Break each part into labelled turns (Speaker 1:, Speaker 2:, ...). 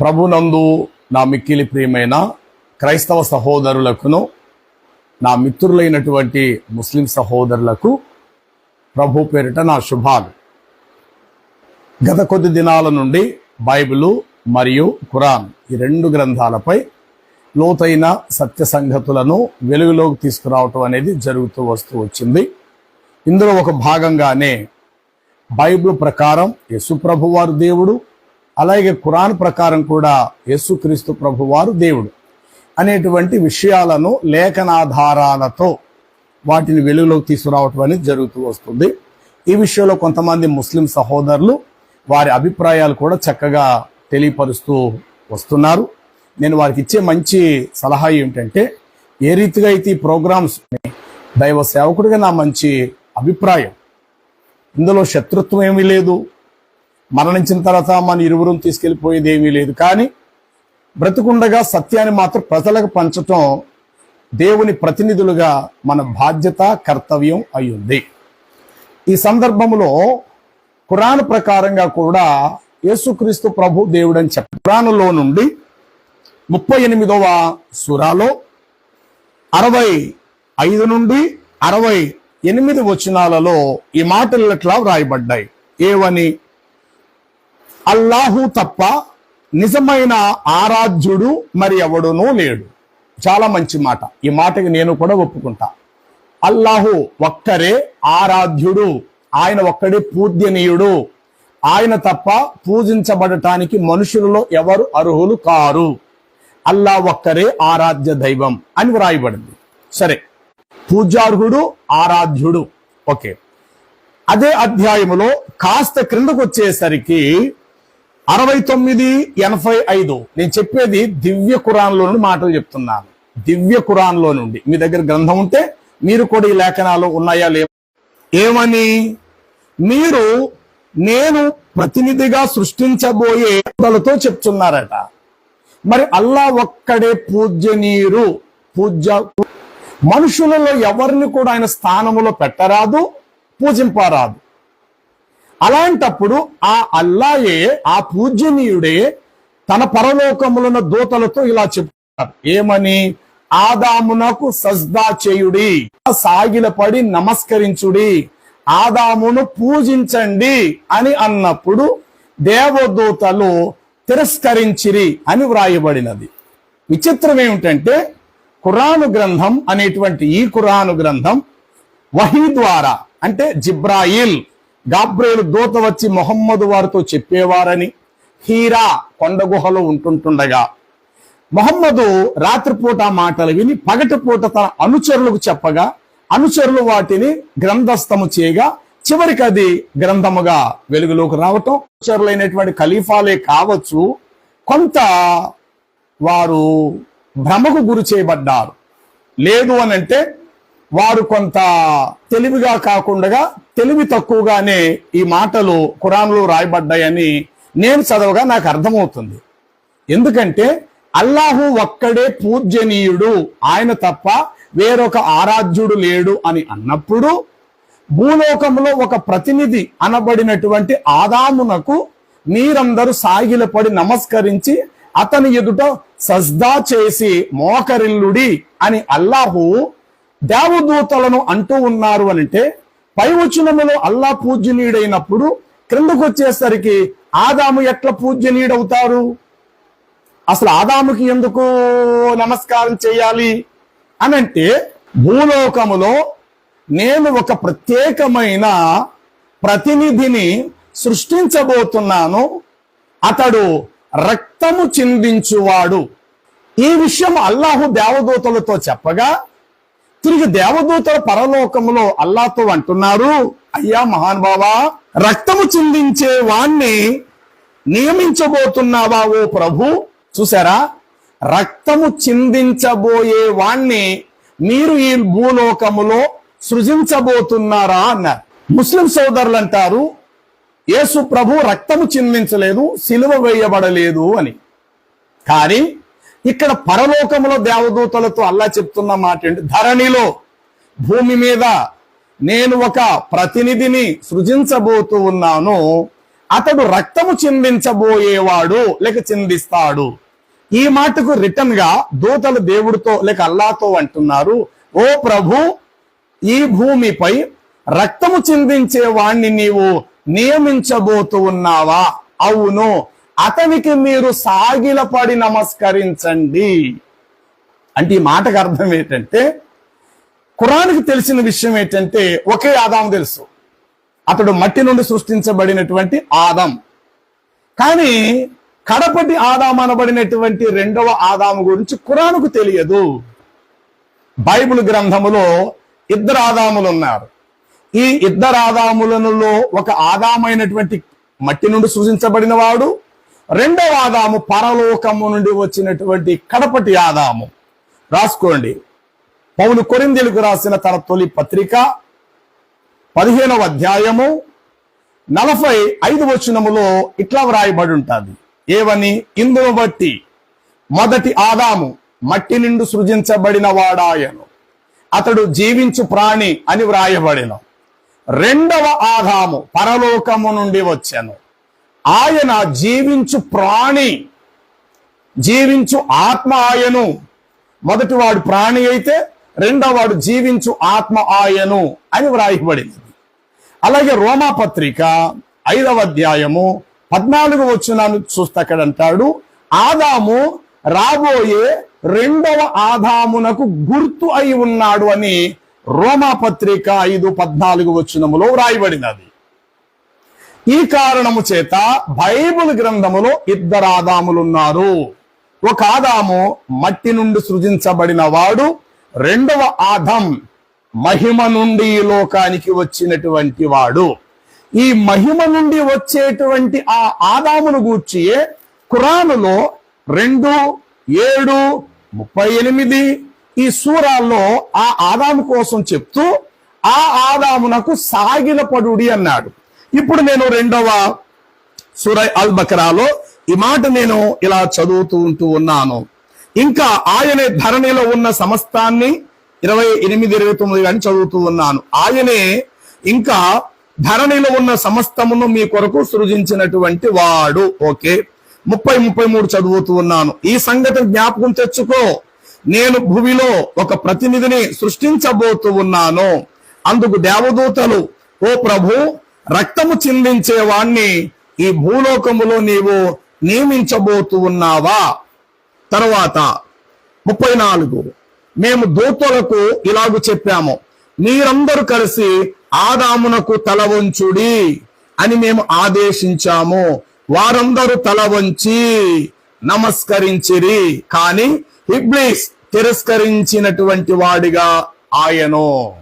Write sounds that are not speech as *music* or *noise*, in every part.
Speaker 1: ప్రభునందు నా మిక్కిలి ప్రియమైన క్రైస్తవ సహోదరులకును నా మిత్రులైనటువంటి ముస్లిం సహోదరులకు ప్రభు పేరిట నా శుభాలు. గత కొద్ది దినాల నుండి బైబిలు మరియు ఖురాన్ ఈ రెండు గ్రంథాలపై లోతైన సత్య సంగతులను వెలుగులోకి తీసుకురావటం అనేది జరుగుతూ వస్తూ వచ్చింది. ఇందులో ఒక భాగంగానే బైబిల్ ప్రకారం యశుప్రభు వారు దేవుడు అలాగే ఖురాన్ ప్రకారం కూడా యేసుక్రీస్తు ప్రభు వారు దేవుడు అనేటువంటి విషయాలను లేఖనాధారాలతో వాటిని వెలుగులోకి తీసుకురావటం అనేది జరుగుతూ వస్తుంది. ఈ విషయంలో కొంతమంది ముస్లిం సహోదరులు వారి అభిప్రాయాలు కూడా చక్కగా తెలియపరుస్తూ వస్తున్నారు. నేను వారికి ఇచ్చే మంచి సలహా ఏమిటంటే ఏ రీతిగా అయితే ఈ ప్రోగ్రామ్స్ దైవ సేవకుడిగా నా మంచి అభిప్రాయం. ఇందులో శత్రుత్వం ఏమీ లేదు. మరణించిన తర్వాత మన ఇరువురం తీసుకెళ్ళిపోయేది ఏమీ లేదు. కానీ బ్రతుకుండగా సత్యాన్ని మాత్రం ప్రజలకు పంచటం దేవుని ప్రతినిధులుగా మన బాధ్యత కర్తవ్యం అయ్యింది. ఈ సందర్భంలో ఖురాన్ ప్రకారంగా కూడా యేసుక్రీస్తు ప్రభు దేవుడని చెప్ప ఖురానులో నుండి ముప్పై ఎనిమిదవ సురాలో అరవై ఐదు నుండి అరవై ఎనిమిది వచనాలలో ఈ మాటలు వ్రాయబడ్డాయి? ఏవని? అల్లాహు తప్ప నిజమైన ఆరాధ్యుడు మరి ఎవడునూ లేడు. చాలా మంచి మాట. ఈ మాటకి నేను కూడా ఒప్పుకుంటా. అల్లాహు ఒక్కరే ఆరాధ్యుడు. ఆయన ఒక్కడే పూజ్యనీయుడు. ఆయన తప్ప పూజించబడటానికి మనుషులలో ఎవరు అర్హులు కారు. అల్లా ఒక్కరే ఆరాధ్య దైవం అని వ్రాయబడింది. సరే. పూజార్హుడు ఆరాధ్యుడు. ఓకే. అదే అధ్యాయములో కాస్త క్రిందకు వచ్చేసరికి అరవై తొమ్మిది ఎనభై ఐదు. నేను చెప్పేది దివ్య కురాన్లో నుండి మాటలు చెప్తున్నాను. దివ్య కురాన్లో నుండి. మీ దగ్గర గ్రంథం ఉంటే మీరు కూడా ఈ లేఖనాలు ఉన్నాయా లేవు? ఏమని? మీరు నేను ప్రతినిధిగా సృష్టించబోయే తో చెప్తున్నారట. మరి అల్లా ఒక్కడే పూజ్యనీయురు పూజ్య మనుషులలో ఎవరిని కూడా ఆయన స్థానములో పెట్టరాదు పూజింపరాదు. అలాంటప్పుడు ఆ అల్లాయే ఆ పూజనీయుడే తన పరలోకములున్న దూతలతో ఇలా చెప్తారు ఏమని? ఆదామునకు సజ్దా చేయుడి సాగిలపడి నమస్కరించుడి ఆదామును పూజించండి అని అన్నప్పుడు దేవదూతలు తిరస్కరించిరి అని వ్రాయబడినది. విచిత్రం ఏమిటంటే ఖురాను గ్రంథం అనేటువంటి ఈ ఖురాను గ్రంథం వహీ ద్వారా అంటే జిబ్రాయిల్ గాబ్రేలు దూత వచ్చి మొహమ్మదు వారితో చెప్పేవారని హీరా కొండ గుహలో ఉంటుంటుండగా మొహమ్మదు రాత్రిపూట మాటలు విని పగటిపూట తన అనుచరులకు చెప్పగా అనుచరులు వాటిని గ్రంథస్థము చేయగా చివరికి అది గ్రంథముగా వెలుగులోకి రావటం. అనుచరులైనటువంటి ఖలీఫాలే కావచ్చు కొంత వారు భ్రమకు గురి చేయబడ్డారు. లేదు అని అంటే వారు కొంత తెలివిగా కాకుండా తెలివి తక్కువగానే ఈ మాటలు కురాన్లో రాయబడ్డాయని నేను చదవగా నాకు అర్థమవుతుంది. ఎందుకంటే అల్లాహు ఒక్కడే పూజనీయుడు ఆయన తప్ప వేరొక ఆరాధ్యుడు లేడు అని అన్నప్పుడు భూలోకంలో ఒక ప్రతినిధి అనబడినటువంటి ఆదామునకు మీరందరూ సాగిలపడి నమస్కరించి అతని ఎదుట సజ్దా చేసి మోకరిల్లుడి అని అల్లాహు దేవదూతలను అంటూ ఉన్నారు అని అంటే పై వచనములో అల్లా పూజనీయుడైనప్పుడు క్రిందకు వచ్చేసరికి ఆదాము ఎట్లా పూజనీయుడవుతారు అసలు ఆదాముకి ఎందుకు నమస్కారం చేయాలి? అనంటే భూలోకములో నేను ఒక ప్రత్యేకమైన ప్రతినిధిని సృష్టించబోతున్నాను. అతడు రక్తము చిందించువాడు. ఈ విషయం అల్లాహు దేవదూతలతో చెప్పగా తిరిగి దేవదూతల పరలోకములో అల్లాతో అంటున్నారు అయ్యా మహానుభావా రక్తము చిందించే వాణ్ణి నియమించబోతున్నావా ఓ ప్రభు? చూసారా రక్తము చిందించబోయే వాణ్ణి మీరు ఈ భూలోకములో సృజించబోతున్నారా అన్నారు. ముస్లిం సోదరులు అంటారు యేసు ప్రభు రక్తము చిందించలేదు సిలువ వేయబడలేదు అని. కానీ ఇక్కడ పరలోకములో దేవదూతలతో అల్లా చెప్తున్న మాట ఏంటి? ధరణిలో భూమి మీద నేను ఒక ప్రతినిధిని సృజించబోతూ ఉన్నాను. అతడు రక్తము చిందించబోయేవాడు లేక చిందిస్తాడు. ఈ మాటకు రిటర్న్గా దూతలు దేవుడితో లేక అల్లాతో అంటున్నారు. ఓ ప్రభు ఈ భూమిపై రక్తము చిందించే వాణ్ణి నీవు నియమించబోతూ ఉన్నావా? అవును. అతనికి మీరు సాగిలపడి నమస్కరించండి. అంటే ఈ మాటకు అర్థం ఏంటంటే కురానికి తెలిసిన విషయం ఏంటంటే ఒకే ఆదాం తెలుసు. అతడు మట్టి నుండి సృష్టించబడినటువంటి ఆదాం. కానీ కడపటి ఆదాం అనబడినటువంటి రెండవ ఆదాము గురించి కురానుకు తెలియదు. బైబిల్ గ్రంథములో ఇద్దరు ఆదాములు ఉన్నారు. ఈ ఇద్దరు ఆదాములలో ఒక ఆదామైనటువంటి మట్టి నుండి సృజించబడిన వాడు రెండవ ఆదాము పరలోకము నుండి వచ్చినటువంటి కడపటి ఆదాము. రాసుకోండి. పౌలు కొరిందెలకు రాసిన తన తొలి పత్రిక పదిహేనవ అధ్యాయము నలభై ఐదు వచనములో ఇట్లా వ్రాయబడి ఉంటుంది. ఏవని? ఇందును బట్టి మొదటి ఆదాము మట్టి నిండు సృజించబడిన వాడాయను. అతడు జీవించు ప్రాణి అని వ్రాయబడిన. రెండవ ఆదాము పరలోకము నుండి వచ్చాను. ఆయన జీవించు ప్రాణి జీవించు ఆత్మ ఆయను. మొదటి వాడు ప్రాణి అయితే రెండవ వాడు జీవించు ఆత్మ ఆయను అని వ్రాయబడింది. అలాగే రోమా పత్రిక ఐదవ అధ్యాయము పద్నాలుగు వచ్చినాను చూస్తే అక్కడ అంటాడు ఆదాము రాబోయే రెండవ ఆదామునకు గుర్తు అయి ఉన్నాడు అని రోమా పత్రిక ఐదు పద్నాలుగు వచ్చినములో వ్రాయబడినది. ఈ కారణము చేత బైబుల్ గ్రంథములో ఇద్దరు ఆదాములు ఉన్నారు ఒక ఆదాము మట్టి నుండి సృజించబడిన వాడు రెండవ ఆదం మహిమ నుండి ఈ లోకానికి వచ్చినటువంటి వాడు. ఈ మహిమ నుండి వచ్చేటువంటి ఆ ఆదామును గూర్చి ఖురానులో రెండు ఏడు ముప్పై ఎనిమిది ఈ సూరాల్లో ఆ ఆదాము కోసం చెప్తూ ఆ ఆదామునకు సాగిలపడుడి అన్నాడు. ఇప్పుడు నేను రెండవ సురై అల్ బకరాలో ఈ మాట నేను ఇలా చదువుతూ ఉంటూ ఉన్నాను. ఇంకా ఆయనే ధరణిలో ఉన్న సమస్తాన్ని ఇరవై ఎనిమిది ఇరవై తొమ్మిది కానీ చదువుతూ ఉన్నాను. ఆయనే ఇంకా ధరణిలో ఉన్న సమస్తమును మీ కొరకు సృజించినటువంటి వాడు. ఓకే? ముప్పై ముప్పై మూడు చదువుతూ ఉన్నాను. ఈ సంగతి జ్ఞాపకం తెచ్చుకో. నేను భూమిలో ఒక ప్రతినిధిని సృష్టించబోతూ ఉన్నాను. అందుకు దేవదూతలు ఓ ప్రభు రక్తము చిందించే వాణ్ణి ఈ భూలోకములో నీవు నియమించబోతూ ఉన్నావా? తర్వాత ముప్పై నాలుగు మేము దూతలకు ఇలాగు చెప్పాము మీరందరూ కలిసి ఆదామునకు తల వంచుడి అని మేము ఆదేశించాము. వారందరూ తల వంచి నమస్కరించిరి. కానీ ఇబ్లీస్ తిరస్కరించినటువంటి వాడిగా ఆయను.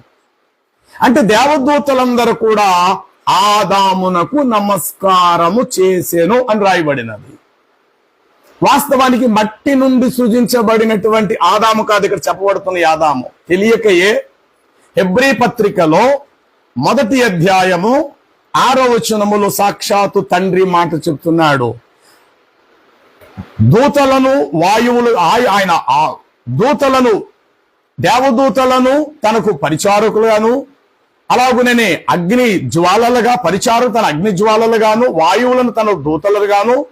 Speaker 1: అంటే దేవదూతలందరూ కూడా ఆదామునకు నమస్కారము చేసేను అని రాయబడినది. వాస్తవానికి మట్టి నుండి సృజించబడినటువంటి ఆదాము కాదు ఇక్కడ చెప్పబడుతున్న ఆదాము. తెలియకయే హెబ్రి పత్రికలో మొదటి అధ్యాయము ఆరో వచనములో సాక్షాత్తు తండ్రి మాట చెప్తున్నాడు. దూతలను వాయువులు ఆయన ఆ దూతలను దేవదూతలను తనకు పరిచారకులను అలాగునే అగ్ని జ్వాలలుగా పరిచారు తన అగ్ని జ్వాలలుగాను వాయువులను తన దూతలుగాను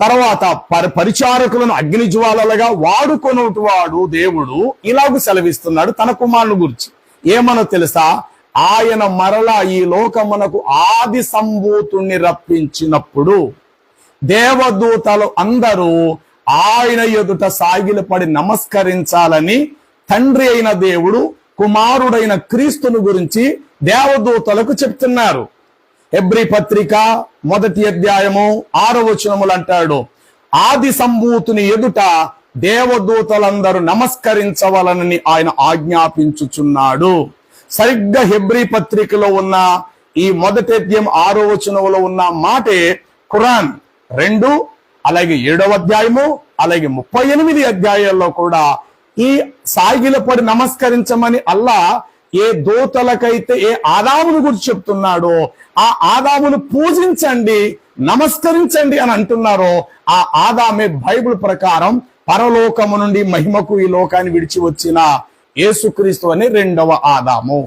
Speaker 1: తర్వాత పరి పరిచారకులను అగ్ని జ్వాలలుగా వాడుకొనువాడు దేవుడు ఇలాగూ సెలవిస్తున్నాడు తన కుమారుని గురించి. ఏమనో తెలుసా? ఆయన మరలా ఈ లోకమునకు ఆది సంభూతుణ్ణి రప్పించినప్పుడు దేవదూతలు అందరూ ఆయన ఎదుట సాగిలపడి నమస్కరించాలని తండ్రి అయిన దేవుడు కుమారుడైన క్రీస్తును గురించి దేవదూతలకు చెప్తున్నారు. ఎబ్రి పత్రిక మొదటి అధ్యాయము ఆరో వచనములు అంటాడు ఆది సంభూతుని ఎదుట దేవదూతలందరూ నమస్కరించవలనని ఆయన ఆజ్ఞాపించుచున్నాడు. సరిగ్గా హెబ్రి పత్రికలో ఉన్న ఈ మొదటి అధ్యాయం ఆరో వచనంలో ఉన్న మాటే ఖురాన్ రెండు అలాగే ఏడవ అధ్యాయము అలాగే ముప్పై ఎనిమిది అధ్యాయాల్లో కూడా ఈ సాగిలపడి నమస్కరించమని అల్లా ఏ దూతలకైతే ఏ ఆదామును గురించి చెప్తున్నాడో ఆ ఆదామును పూజించండి నమస్కరించండి అని అంటున్నారో ఆ ఆదామే బైబిల్ ప్రకారం పరలోకము నుండి మహిమకు ఈ లోకాన్ని విడిచి వచ్చిన యేసుక్రీస్తు అని రెండవ ఆదాము.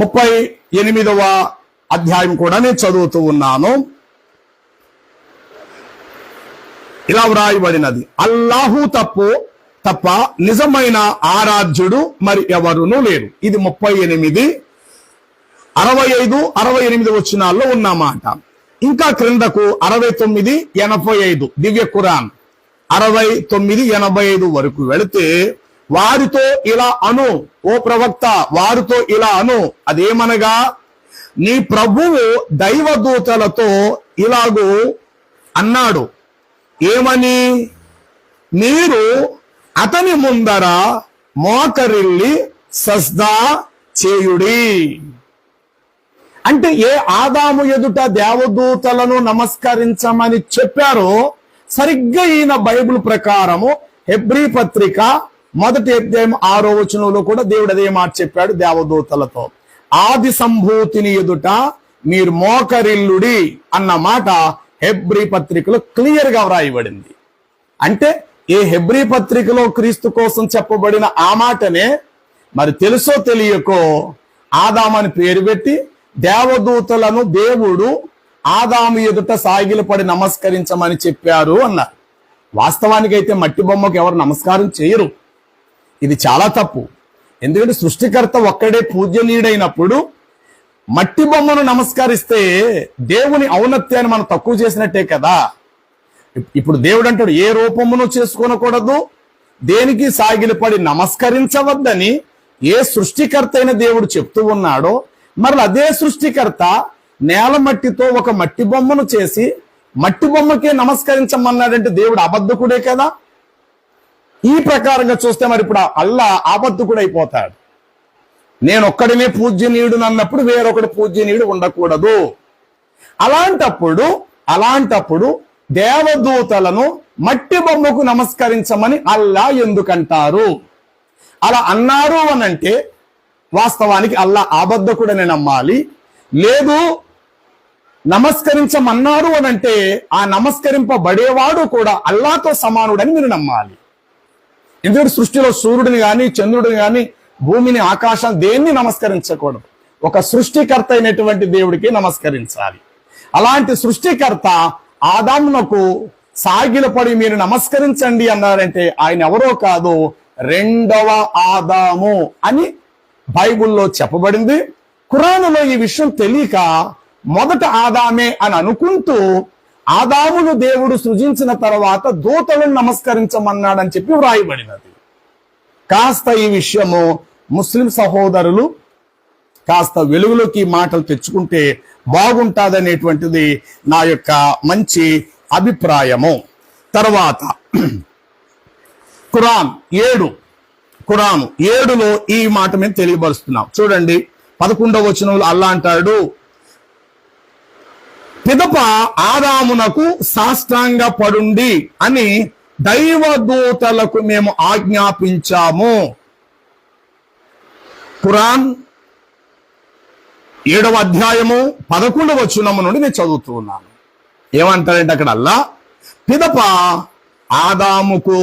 Speaker 1: ముప్పై ఎనిమిదవ అధ్యాయం కూడా నేను చదువుతూ ఉన్నాను. ఇలా వ్రాయబడినది. అల్లాహు తప్పు తప్ప నిజమైన ఆరాధ్యుడు మరి ఎవరునూ లేరు. ఇది ముప్పై ఎనిమిది అరవై ఐదు అరవై ఎనిమిది వచ్చినాల్లో ఉన్నమాట. ఇంకా క్రిందకు అరవై తొమ్మిది ఎనభై ఐదు దివ్య ఖురాన్. అరవై తొమ్మిది ఎనభై ఐదు వరకు వెళితే వారితో ఇలా అను ఓ ప్రవక్త వారితో ఇలా అను. అదేమనగా నీ ప్రభువు దైవదూతలతో ఇలాగూ అన్నాడు. ఏమని? మీరు అతని ముందర మోకరిల్లి సస్దా చేయుడి. అంటే ఏ ఆదాము ఎదుట దేవదూతలను నమస్కరించమని చెప్పారో సరిగ్గా ఈయన బైబిల్ ప్రకారము హెబ్రీ పత్రిక మొదటి అధ్యాయం ఆరో వచనంలో కూడా దేవుడు అదే మాట చెప్పాడు దేవదూతలతో. ఆది సంభూతిని ఎదుట మీరు మోకరిల్లుడి అన్న మాట హెబ్రీ పత్రికలో క్లియర్గా వ్రాయబడింది. అంటే ఏ హెబ్రీ పత్రికలో క్రీస్తు కోసం చెప్పబడిన ఆ మాటనే మరి తెలుసో తెలియకో ఆదామని పేరు పెట్టి దేవదూతలను దేవుడు ఆదాము ఎదుట సాగిలపడి నమస్కరించమని చెప్పారు అన్నారు. వాస్తవానికైతే మట్టి బొమ్మకు ఎవరు నమస్కారం చేయరు. ఇది చాలా తప్పు. ఎందుకంటే సృష్టికర్త ఒక్కడే పూజనీయుడైనప్పుడు మట్టి బొమ్మను నమస్కరిస్తే దేవుని ఔన్నత్యాన్ని మనం తక్కువ చేసినట్టే కదా. ఇప్పుడు దేవుడు అంటాడు ఏ రూపమును చేసుకోనకూడదు? దేనికి సాగిలిపడి నమస్కరించవద్దని ఏ సృష్టికర్త అయిన దేవుడు చెప్తూ ఉన్నాడో మరి అదే సృష్టికర్త నేల మట్టితో ఒక మట్టి బొమ్మను చేసి మట్టి బొమ్మకే నమస్కరించమన్నాడంటే దేవుడు అబద్ధకుడే కదా? ఈ ప్రకారంగా చూస్తే మరి ఇప్పుడు అల్లా అబద్ధకుడైపోతాడు. నేను ఒక్కడినే పూజ్యనీయుడు అన్నప్పుడు వేరొకటి పూజ్యనీయుడు ఉండకూడదు. అలాంటప్పుడు అలాంటప్పుడు దేవదూతలను మట్టి బొమ్మకు నమస్కరించమని అల్లా ఎందుకంటారు? అలా అన్నారు అనంటే వాస్తవానికి అల్లా ఆబద్ధకుడని నమ్మాలి. లేదు నమస్కరించమన్నారు అనంటే ఆ నమస్కరింపబడేవాడు కూడా అల్లాతో సమానుడని మీరు నమ్మాలి. ఎందుకంటే సృష్టిలో సూర్యుడిని కానీ చంద్రుడిని కానీ భూమిని ఆకాశం దేన్ని నమస్కరించకూడదు. ఒక సృష్టికర్త అయినటువంటి దేవుడికి నమస్కరించాలి. అలాంటి సృష్టికర్త ఆదామునకు సాగిలపడి మీరు నమస్కరించండి అన్నారంటే ఆయన ఎవరో కాదు రెండవ ఆదాము అని బైబిల్లో చెప్పబడింది. ఖురానులో ఈ విషయం తెలియక మొదట ఆదామే అని అనుకుంటూ ఆదామును దేవుడు సృజించిన తర్వాత దూతలను నమస్కరించమన్నాడని చెప్పి వ్రాయబడినది. కాస్త ఈ విషయము ముస్లిం సహోదరులు కాస్త వెలుగులోకి మాటలు తెచ్చుకుంటే బాగుంటుందనేటువంటిది నా యొక్క మంచి అభిప్రాయము. తర్వాత *clears throat* ఖురాన్ ఏడు. ఖురాన్ ఏడులో ఈ మాట మేము తెలియపరుస్తున్నాం. చూడండి పదకొండవ వచనంలో అల్లా అంటాడు పిదప ఆదామునకు సాష్టాంగ పడుండి అని దైవదూతలకు మేము ఆజ్ఞాపించాము. ఖురాన్ ఏడవ అధ్యాయము పదకొండవ వచనము నుండి నేను చదువుతూ ఉన్నాను. ఏమంటారంటే అక్కడ అల్లా పిదప ఆదాముకు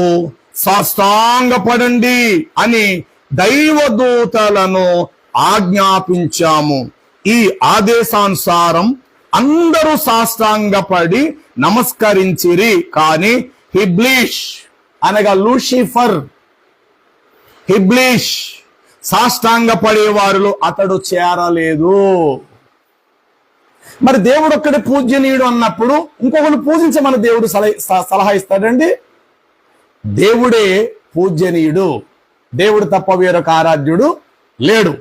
Speaker 1: సాష్టాంగపడండి అని దైవదూతలను ఆజ్ఞాపించాము. ఈ ఆదేశానుసారం అందరూ సాష్టాంగపడి నమస్కరించిరి కానీ హిబ్లీష్ అనగా లూషిఫర్. హిబ్లీష్ సాష్టాంగపడే వారిలో అతడు చేరలేదు. మరి దేవుడు ఒక్కడే పూజనీయుడు అన్నప్పుడు ఇంకొకరు పూజించమని దేవుడు సలహా స- సలహా ఇస్తాడండి? దేవుడే పూజ్యనీయుడు. దేవుడు తప్ప వేరొక ఆరాధ్యుడు లేడు.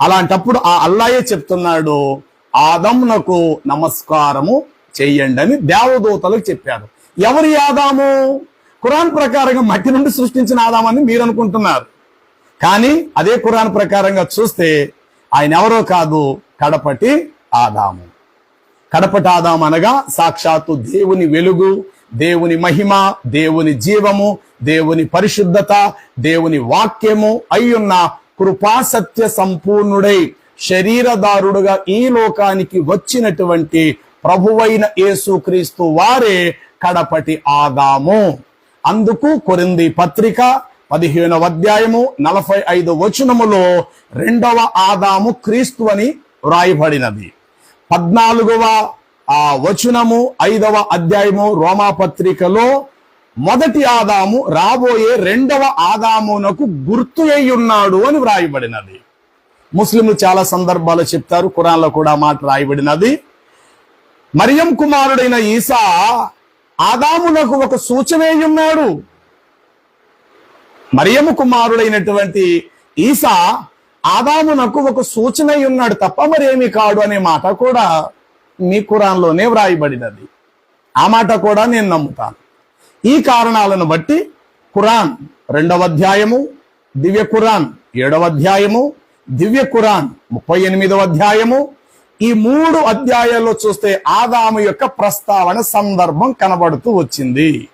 Speaker 1: అలాంటప్పుడు ఆ అల్లాయే చెప్తున్నాడు ఆదమునకు నమస్కారము చెయ్యండి అని దేవదూతలకు చెప్పారు. ఎవరి ఆదాము? కురాన్ ప్రకారంగా మట్టి నుండి సృష్టించిన ఆదామని మీరు అనుకుంటున్నారు. కానీ అదే కురాన్ ప్రకారంగా చూస్తే ఆయన ఎవరో కాదు కడపటి ఆదాము. కడపటి ఆదాం అనగా సాక్షాత్తు దేవుని వెలుగు దేవుని మహిమ దేవుని జీవము దేవుని పరిశుద్ధత దేవుని వాక్యము అయ్యున్న కృపాసత్య సంపూర్ణుడై శరీరదారుడుగా ఈ లోకానికి వచ్చినటువంటి ప్రభువైన యేసుక్రీస్తు వారే కడపటి ఆదాము. అందుకు కొరింది పత్రిక పదిహేనవ అధ్యాయము నలభై ఐదు వచనములో రెండవ ఆదాము క్రీస్తు అని వ్రాయబడినది. పద్నాలుగవ ఆ వచనము ఐదవ అధ్యాయము రోమాపత్రికలో మొదటి ఆదాము రాబోయే రెండవ ఆదామునకు గుర్తు అయి ఉన్నాడు అని వ్రాయబడినది. ముస్లింలు చాలా సందర్భాలు చెప్తారు ఖురాన్లో కూడా మాట రాయబడినది. మరియం కుమారుడైన ఈసా ఆదామునకు ఒక సూచనే ఉన్నాడు మరియము కుమారుడైనటువంటి ఈసా ఆదామునకు ఒక సూచన ఉన్నాడు తప్ప మరేమి కాడు అనే మాట కూడా మీ కురాన్లోనే వ్రాయబడినది. ఆ మాట కూడా నేను నమ్ముతాను. ఈ కారణాలను బట్టి ఖురాన్ రెండవ అధ్యాయము దివ్య ఖురాన్ ఏడవ అధ్యాయము దివ్య ఖురాన్ ముప్పై ఎనిమిదవ అధ్యాయము. ఈ మూడు అధ్యాయాల్లో చూస్తే ఆదాము యొక్క ప్రస్తావన సందర్భం కనబడుతూ వచ్చింది.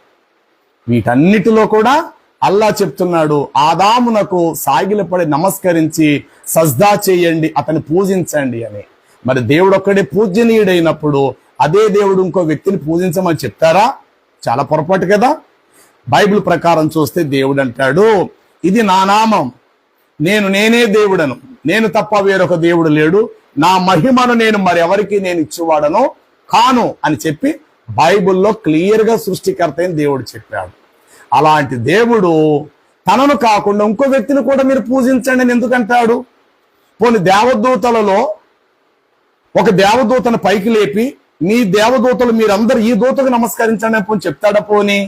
Speaker 1: వీటన్నిటిలో కూడా అల్లా చెప్తున్నాడు ఆదామునకు సాగిలపడి నమస్కరించి సజ్దా చేయండి అతని పూజించండి అని. మరి దేవుడు ఒక్కడే పూజనీయుడైనప్పుడు అదే దేవుడు ఇంకో వ్యక్తిని పూజించమని చెప్తారా? చాలా పొరపాటు కదా. బైబిల్ ప్రకారం చూస్తే దేవుడు అంటాడు ఇది నా నామం. నేను నేనే దేవుడను. నేను తప్ప వేరొక దేవుడు లేడు. నా మహిమను నేను మరెవరికి నేను ఇచ్చేవాడను కాను అని చెప్పి బైబిల్లో క్లియర్గా సృష్టికర్త అని దేవుడు చెప్పాడు. అలాంటి దేవుడు తనను కాకుండా ఇంకో వ్యక్తిని కూడా మీరు పూజించండి అని ఎందుకంటాడు? పోని దేవదూతలలో ఒక దేవదూతను పైకి లేపి మీ దేవదూతలు మీరందరూ ఈ దూతకు నమస్కరించండి అని పోని చెప్తాడా పోని?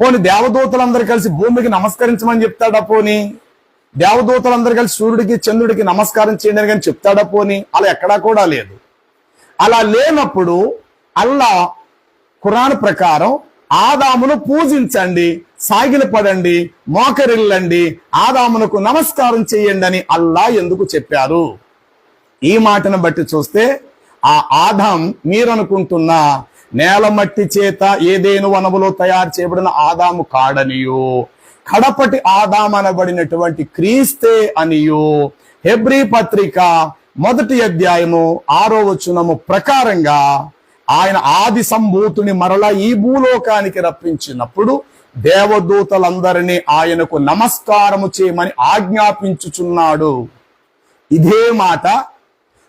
Speaker 1: పోని దేవదూతలందరూ కలిసి భూమికి నమస్కరించమని చెప్తాడా పోని? దేవదూతలందరూ కలిసి సూర్యుడికి చంద్రుడికి నమస్కారం చేయండి అని కానీ చెప్తాడా పోని? అలా ఎక్కడా కూడా లేదు. అలా లేనప్పుడు అల్లా ఖురాన్ ప్రకారం ఆదామును పూజించండి సాగిలపడండి మోకరిల్లండి ఆదామునకు నమస్కారం చేయండి అని అల్లా ఎందుకు చెప్పారు? ఈ మాటను బట్టి చూస్తే ఆ ఆదాం మీరనుకుంటున్న నేల మట్టి చేత ఏదేను వనములో తయారు చేయబడిన ఆదాము కాడనియో కడపటి ఆదాం అనబడినటువంటి క్రీస్తే అనియో. హెబ్రీ పత్రిక మొదటి అధ్యాయము ఆరో వచనము ప్రకారంగా ఆయన ఆది సంభూతుని మరలా ఈ భూలోకానికి రప్పించినప్పుడు దేవదూతలందరినీ ఆయనకు నమస్కారము చేయమని ఆజ్ఞాపించుచున్నాడు. ఇదే మాట.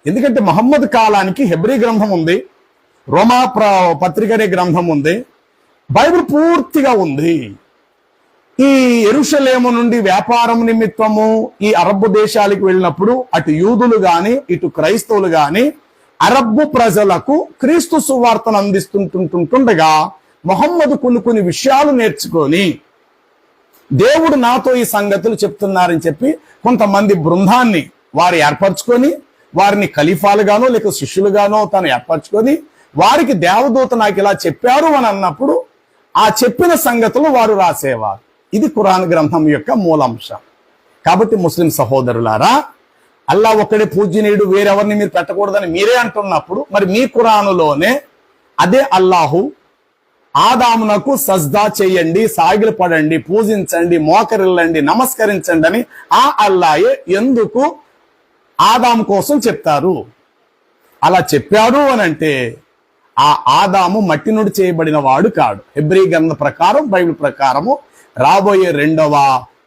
Speaker 1: ఎందుకంటే మహమ్మద్ కాలానికి హెబ్రీ గ్రంథం ఉంది. రోమా ప్ర గ్రంథం ఉంది. బైబిల్ పూర్తిగా ఉంది. ఈ ఎరుషలేము నుండి వ్యాపారం నిమిత్తము ఈ అరబ్బు దేశాలకు వెళ్ళినప్పుడు అటు యూదులు గాని ఇటు క్రైస్తవులు గాని అరబ్బు ప్రజలకు క్రీస్తు సువార్తను అందిస్తుంటుంటుండగా మొహమ్మద్ కొన్ని కొన్ని విషయాలు నేర్చుకొని దేవుడు నాతో ఈ సంగతులు చెప్తున్నారని చెప్పి కొంతమంది బృందాన్ని వారు ఏర్పరచుకొని వారిని ఖలీఫాలుగానో లేక శిష్యులుగానో తను ఏర్పరచుకొని వారికి దేవదూత నాకు ఇలా చెప్పారు అని అన్నప్పుడు ఆ చెప్పిన సంగతులు వారు రాసేవారు. ఇది ఖురాన్ గ్రంథం యొక్క మూలాంశం. కాబట్టి ముస్లిం సహోదరులారా అల్లా ఒక్కడే పూజనీయుడు వేరెవరిని మీరు పెట్టకూడదని మీరే అంటున్నప్పుడు మరి మీ కురానులోనే అదే అల్లాహు ఆదామునకు సజ్దా చేయండి సాగిలు పడండి పూజించండి మోకరిల్లండి నమస్కరించండి అని ఆ అల్లాయే ఎందుకు ఆదాం కోసం చెప్తారు? అలా చెప్పారు అని అంటే ఆ ఆదాము మట్టి నుండి చేయబడిన వాడు కాడు. హెబ్రీ గ్రంథ ప్రకారం బైబిల్ ప్రకారము రాబోయే రెండవ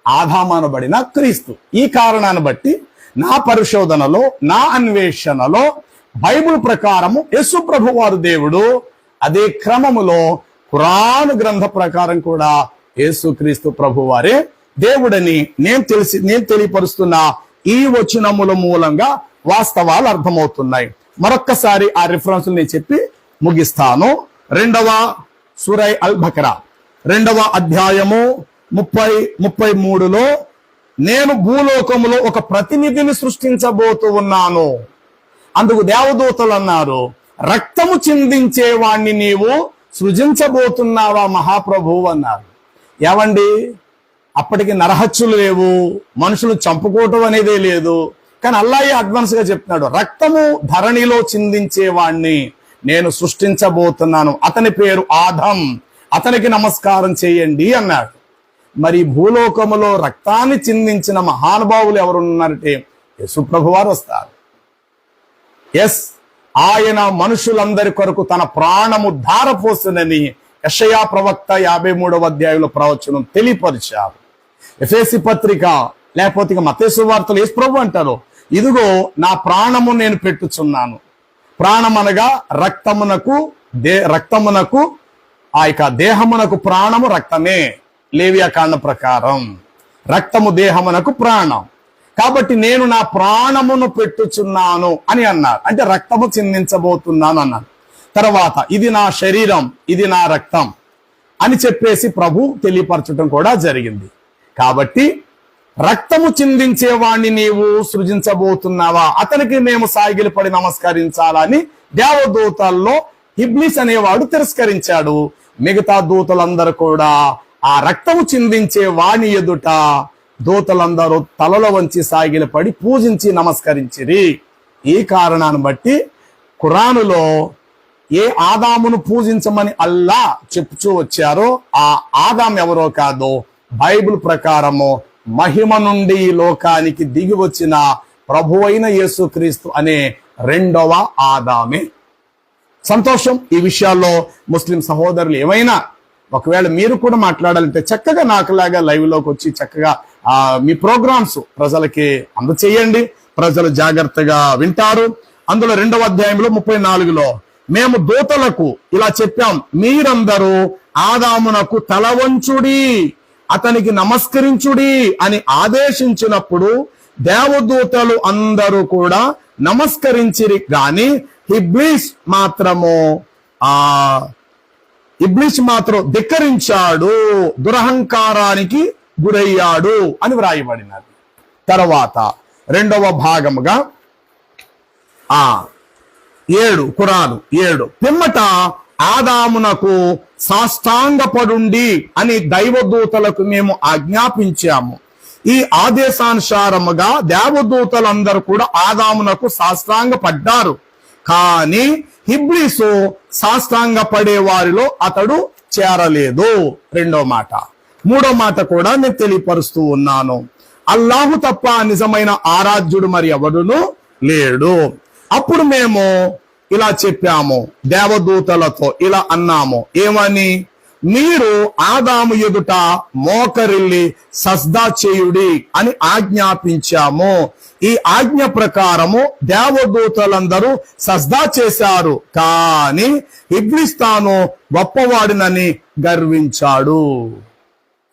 Speaker 1: ఆదామానబడిన క్రీస్తు. ఈ కారణాన్ని బట్టి నా పరిశోధనలో నా అన్వేషణలో బైబిల్ ప్రకారము యశు ప్రభు వారు దేవుడు. అదే క్రమములో ఖురాను గ్రంథ ప్రకారం కూడా యేసుక్రీస్తు ప్రభు వారే దేవుడని నేను తెలిసి నేను తెలియపరుస్తున్న ఈ వచనముల మూలంగా వాస్తవాలు అర్థమవుతున్నాయి. మరొక్కసారి ఆ రిఫరెన్స్ నేను చెప్పి ముగిస్తాను. రెండవ సురై అల్ బకరా రెండవ అధ్యాయము ముప్పై ముప్పై మూడులో నేను భూలోకములో ఒక ప్రతినిధిని సృష్టించబోతూ ఉన్నాను. అందుకు దేవదూతలు అన్నారు రక్తము చిందించే వాణ్ణి నీవు సృజించబోతున్నావా మహాప్రభు అన్నారు. ఏవండి? అప్పటికి నరహత్యులు లేవు మనుషులు చంపుకోవటం అనేదే లేదు. కానీ అల్లాయే అడ్వాన్స్గా చెప్తున్నాడు రక్తము ధరణిలో చిందించే వాణ్ణి నేను సృష్టించబోతున్నాను. అతని పేరు ఆదం. అతనికి నమస్కారం చేయండి అన్నాడు. మరి భూలోకములో రక్తాన్ని చిందించిన మహానుభావులు ఎవరున్నారంటే యేసుప్రభు వారు వస్తారు. ఎస్ ఆయన మనుషులందరి కొరకు తన ప్రాణము ధారపోసునని యషయా ప్రవక్త యాభై మూడవ అధ్యాయంలో ప్రవచనం తెలియపరిచారు. ఎఫేసి పత్రిక లేకపోతే ఇక మతేసు వార్తలు యేసు ప్రభు అంటారు ఇదిగో నా ప్రాణము నేను పెట్టుచున్నాను. ప్రాణమనగా రక్తమునకు దే రక్తమునకు ఆ యొక్క దేహమునకు ప్రాణము రక్తమే. లేవియాకాండ ప్రకారం. రక్తము దేహమునకు ప్రాణం. కాబట్టి నేను నా ప్రాణమును పెట్టుచున్నాను అని అన్నారు. అంటే రక్తము చిందించబోతున్నాను అన్నారు తర్వాత ఇది నా శరీరం ఇది నా రక్తం అని చెప్పేసి ప్రభు తెలియపరచడం కూడా జరిగింది. కాబట్టి రక్తము చిందించేవాణ్ణి నీవు సృజించబోతున్నావా? అతనికి మేము సాగిలి పడి నమస్కరించాలని దేవదూతల్లో హిబ్లిస్ అనేవాడు తిరస్కరించాడు. మిగతా దూతలందరూ కూడా ఆ రక్తము చిందించే వాణి ఎదుట దూతలందరూ తలలో వంచి సాగిలి పడి పూజించి నమస్కరించిరి. ఈ కారణాన్ని బట్టి ఖురానులో ఏ ఆదామును పూజించమని అల్లా చెప్పుచూ వచ్చారో ఆ ఆదాం ఎవరో కాదో బైబిల్ ప్రకారము మహిమ నుండి ఈ లోకానికి దిగి వచ్చిన ప్రభు అయిన యేసుక్రీస్తు అనే రెండవ ఆదామే. సంతోషం ఈ విషయాల్లో ముస్లిం సహోదరులు ఏమైనా ఒకవేళ మీరు కూడా మాట్లాడాలంటే చక్కగా నాకులాగా లైవ్లోకి వచ్చి చక్కగా మీ ప్రోగ్రామ్స్ ప్రజలకి అందచేయండి. ప్రజలు జాగ్రత్తగా వింటారు. అందులో రెండవ అధ్యాయంలో ముప్పై నాలుగులో మేము దూతలకు ఇలా చెప్పాం మీరందరూ ఆదామునకు తల వంచుడి అతనికి నమస్కరించుడి అని ఆదేశించినప్పుడు దేవదూతలు అందరూ కూడా నమస్కరించిరి. గాని హిబ్లీస్ మాత్రము ఆ ఇబ్లిష్ మాత్రం ధిక్కరించాడు దురహంకారానికి గురయ్యాడు అని వ్రాయబడినది. తర్వాత రెండవ భాగముగా ఆ ఏడు కురాను ఏడు. పిమ్మట ఆదామునకు సాష్టాంగపడుండి అని దైవదూతలకు మేము ఆజ్ఞాపించాము. ఈ ఆదేశానుసారముగా దేవదూతలందరూ కూడా ఆదామునకు సాష్టాంగ పడ్డారు కానీ హిబ్లీసు సాష్టాంగ పడే వారిలో అతడు చేరలేదు. రెండో మాట. మూడో మాట కూడా నేను తెలియపరుస్తూ ఉన్నాను. అల్లాహు తప్ప నిజమైన ఆరాధ్యుడు మరి ఎవడును లేడు. అప్పుడు మేము ఇలా చెప్పాము. దేవదూతలతో ఇలా అన్నాము. ఏమని? మీరు ఆదాము ఎదుట మోకరిల్లి సస్దా చేయుడి అని ఆజ్ఞాపించాము. ఈ ఆజ్ఞ ప్రకారము దేవదూతలందరూ సస్దా చేశారు. కానీ ఇబ్లిస్తాను గొప్పవాడినని గర్వించాడు.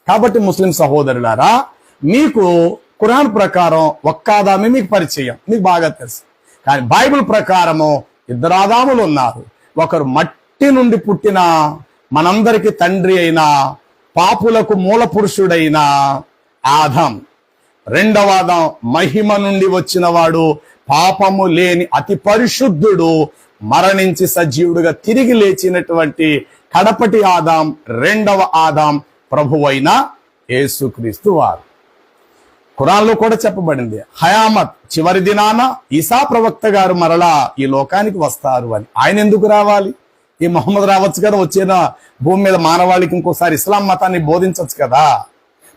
Speaker 1: కాబట్టి ముస్లిం సహోదరులారా మీకు ఖురాన్ ప్రకారం ఒక్క ఆదామే మీకు పరిచయం. మీకు బాగా తెలుసు. కానీ బైబిల్ ప్రకారము ఇద్దరు ఆదాములు ఉన్నారు. ఒకరు మట్టి నుండి పుట్టిన మనందరికి తండ్రి అయిన పాపులకు మూల పురుషుడైన ఆదం. రెండవ ఆదాం మహిమ నుండి వచ్చినవాడు పాపము లేని అతి పరిశుద్ధుడు మరణించి సజీవుడుగా తిరిగి లేచినటువంటి కడపటి ఆదాం రెండవ ఆదాం ప్రభువైన యేసుక్రీస్తు వారు. ఖురాన్లో కూడా చెప్పబడింది హయామత్ చివరి దినాన ఈసా ప్రవక్త గారు మరలా ఈ లోకానికి వస్తారు అని. ఆయన ఎందుకు రావాలి? ఈ మొహమ్మద్ రావచ్చు కదా వచ్చిన? భూమి మీద మానవాళికి ఇంకోసారి ఇస్లాం మతాన్ని బోధించవచ్చు కదా.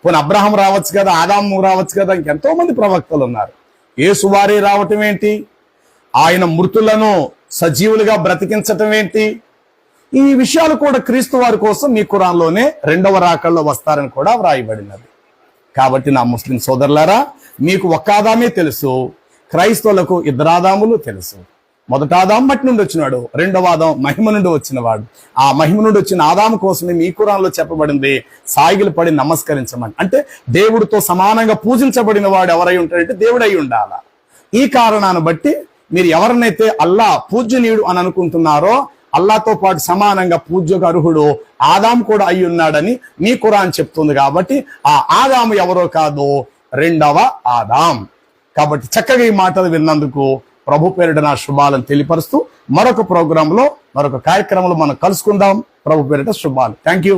Speaker 1: పోనీ అబ్రహం రావచ్చు కదా ఆదాము రావచ్చు కదా ఇంకెంతో మంది ప్రవక్తలు ఉన్నారు. ఏసువారి రావటం ఏంటి? ఆయన మృతులను సజీవులుగా బ్రతికించటం ఏంటి? ఈ విషయాలు కూడా క్రీస్తు వారి కోసం మీ కురాన్లోనే రెండవ రాకల్లో వస్తారని కూడా వ్రాయబడినది. కాబట్టి నా ముస్లిం సోదరులారా మీకు ఒక్క ఆదామే తెలుసు. క్రైస్తవులకు ఇద్దరాదాములు తెలుసు. మొదట ఆదాం మట్టి నుండి వచ్చినాడు రెండవ ఆదాం మహిమ నుండి వచ్చినవాడు. ఆ మహిమ నుండి వచ్చిన ఆదాం కోసమే మీ కురాన్లో చెప్పబడింది సాగిలు పడి నమస్కరించమని. అంటే దేవుడితో సమానంగా పూజించబడిన వాడు ఎవరై ఉంటాడంటే దేవుడై ఉండాల. ఈ కారణాన్ని బట్టి మీరు ఎవరినైతే అల్లా పూజ్యనీయుడు అని అనుకుంటున్నారో అల్లాతో పాటు సమానంగా పూజ్యకు అర్హుడు ఆదాం కూడా అయి ఉన్నాడని మీ కురాన్ చెప్తుంది కాబట్టి ఆ ఆదాము ఎవరో కాదు రెండవ ఆదాం. కాబట్టి చక్కగా ఈ మాటలు విన్నందుకు ప్రభు పేరిట నా శుభాలను తెలియపరుస్తూ మరొక ప్రోగ్రాంలో మరొక కార్యక్రమంలో మనం కలుసుకుందాం. ప్రభు పేరిట శుభాలు. Thank you